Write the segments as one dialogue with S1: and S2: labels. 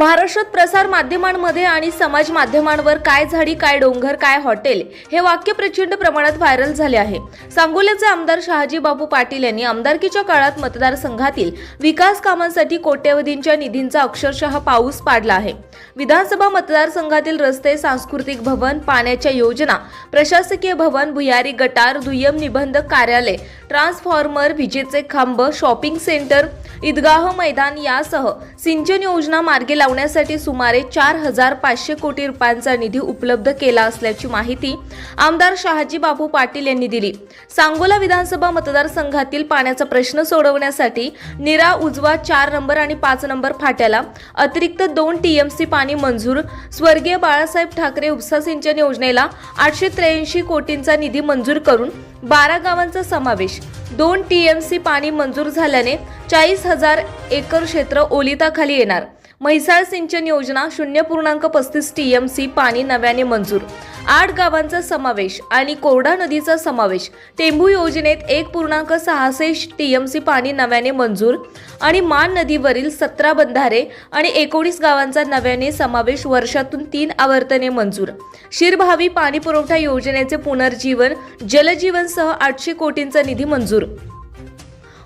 S1: महाराष्ट्रात प्रसार माध्यमांमध्ये आणि समाज माध्यमांवर काय झाडी काय डोंगर काय हॉटेल हे वाक्य प्रचंड प्रमाणात व्हायरल झाले आहे. सांगोल्याचे आमदार शहाजी बापू पाटील यांनी आमदारकीच्या काळात मतदारसंघातील विकास कामांसाठी कोट्यवधींच्या निधींचा अक्षरशः पाऊस पाडला आहे. विधानसभा मतदारसंघातील रस्ते सांस्कृतिक भवन पाण्याच्या योजना प्रशासकीय भवन भुयारी गटार दुय्यम निबंधक कार्यालय ट्रान्सफॉर्मर विजेचे खांब शॉपिंग सेंटर ईदगाह मैदान यासह सिंचन योजना मार्गे लावण्यासाठी सुमारे चार हजार पाचशे कोटी रुपयांचा निधी उपलब्ध केला असल्याची माहिती आमदार शहाजी बापू पाटील यांनी दिली. सांगोला विधानसभा मतदारसंघातील पाण्याचा प्रश्न सोडवण्यासाठी निरा उजवा चार नंबर आणि पाच नंबर फाट्याला अतिरिक्त दोन टीएमसी पाणी मंजूर स्वर्गीय बाळासाहेब ठाकरे उपसा सिंचन योजनेला आठशे त्र्याऐंशी कोटींचा निधी मंजूर करून बारा गावांचा समावेश दोन टीएमसी पाणी मंजूर झाल्याने चाळीस हजार एकर क्षेत्र ओलिताखाली येणार. म्हैसाळ सिंचन योजना शून्य पूर्णांक पस्तीस टीएमसी पाणी नव्याने मंजूर. आठ गावांचा समावेश आणि कोरडा नदीचा समावेश. टेंभू योजनेत एक पूर्णांक सहासष्ट टीएमसी पाणी नव्याने मंजूर आणि मान नदीवरील सतरा बंधारे आणि एकोणीस गावांचा नव्याने समावेश वर्षातून तीन आवर्तने मंजूर. शिरभावी पाणी पुरवठा योजनेचे पुनर्जीवन जलजीवनसह आठशे कोटींचा निधी मंजूर.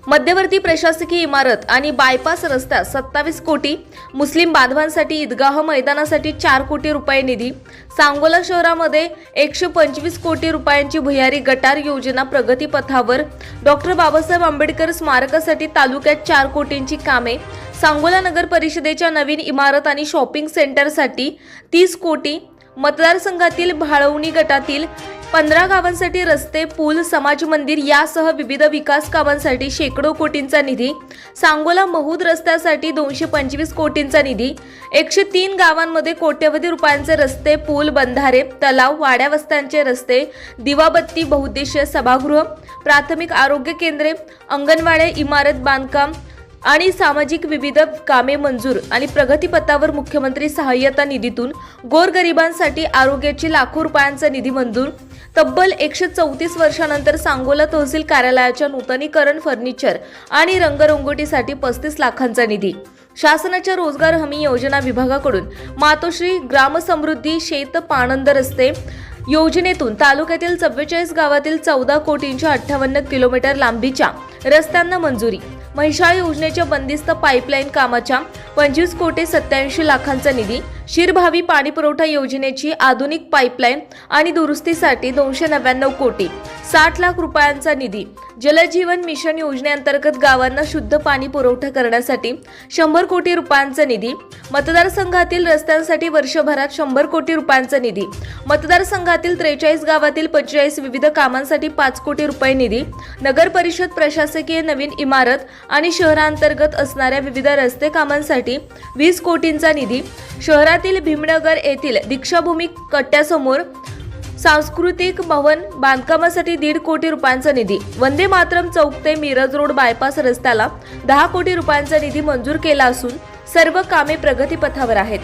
S1: मध्यवर्ती प्रशासकीय इमारत आणि बायपास रस्ता सत्तावीस कोटी मुस्लिम बांधवांसाठी ईदगाह मैदानासाठी चार कोटी रुपये निधी सांगोला शहरामध्ये एकशे पंचवीस कोटी रुपयांची भुयारी गटार योजना प्रगतीपथावर डॉक्टर बाबासाहेब आंबेडकर स्मारकासाठी तालुक्यात चार कोटींची कामे सांगोला नगर परिषदेच्या नवीन इमारत आणि शॉपिंग सेंटरसाठी तीस कोटी मतदारसंघातील भाळवणी गटातील पंधरा गावांसाठी रस्ते पूल समाज मंदिर यासह विविध विकास कामांसाठी शेकडो कोटींचा निधी सांगोला महूद रस्त्यासाठी दोनशे पंचवीस कोटींचा निधी एकशे तीन गावांमध्ये कोट्यवधी रुपयांचे रस्ते पूल बंधारे तलाव वाड्या वस्त्यांचे रस्ते दिवाबत्ती बहुद्देशीय सभागृह प्राथमिक आरोग्य केंद्रे अंगणवाड्या इमारत बांधकाम आणि सामाजिक विविध कामे मंजूर आणि प्रगतीपथावर मुख्यमंत्री सहाय्यता निधीतून गोरगरिबांसाठी आरोग्याची लाखो रुपयांचा निधी मंजूर. तब्बल एकशे चौतीस वर्षानंतर सांगोला तहसील कार्यालयाच्या नूतनीकरण फर्निचर आणि रंगरंगोटीसाठी पस्तीस लाखांचा निधी. शासनाच्या रोजगार हमी योजना विभागाकडून मातोश्री ग्रामसमृद्धी शेत पाणंद रस्ते योजनेतून तालुक्यातील चव्वेचाळीस गावातील चौदा कोटींच्या अठ्ठावन्न किलोमीटर लांबीच्या रस्त्यांना मंजुरी. महिषाळ योजनेच्या बंदिस्त पाईपलाईन कामाच्या पंचवीस कोटी सत्याऐंशी लाखांचा निधी शिरभावी पाणी पुरवठा योजनेची आधुनिक पाईपलाईन आणि दुरुस्तीसाठी दोनशे नव्याण्णव कोटी साठ लाख रुपयांचा निधी जलजीवन मिशन योजनेअंतर्गत गावांना शुद्ध पाणी पुरवठा करण्यासाठी शंभर कोटी रुपयांचा निधी मतदारसंघातील रस्त्यांसाठी वर्षभरात शंभर कोटी रुपयांचा निधी मतदारसंघातील त्रेचाळीस गावातील पंचेचाळीस विविध कामांसाठी पाच कोटी रुपये निधी नगर परिषद प्रशासकीय नवीन इमारत आणि शहरांतर्गत असणाऱ्या विविध रस्ते कामांसाठी वीस कोटींचा निधी शहरातील भीमनगर येथील दीक्षाभूमी कट्ट्यासमोर सांस्कृतिक भवन बांधकामासाठी दीड कोटी रुपयांचा निधी. वंदे मातरम चौक ते मिरज रोड बायपास रस्त्याला दहा कोटी रुपयांचा निधी मंजूर केला असून सर्व कामे प्रगतीपथावर आहेत.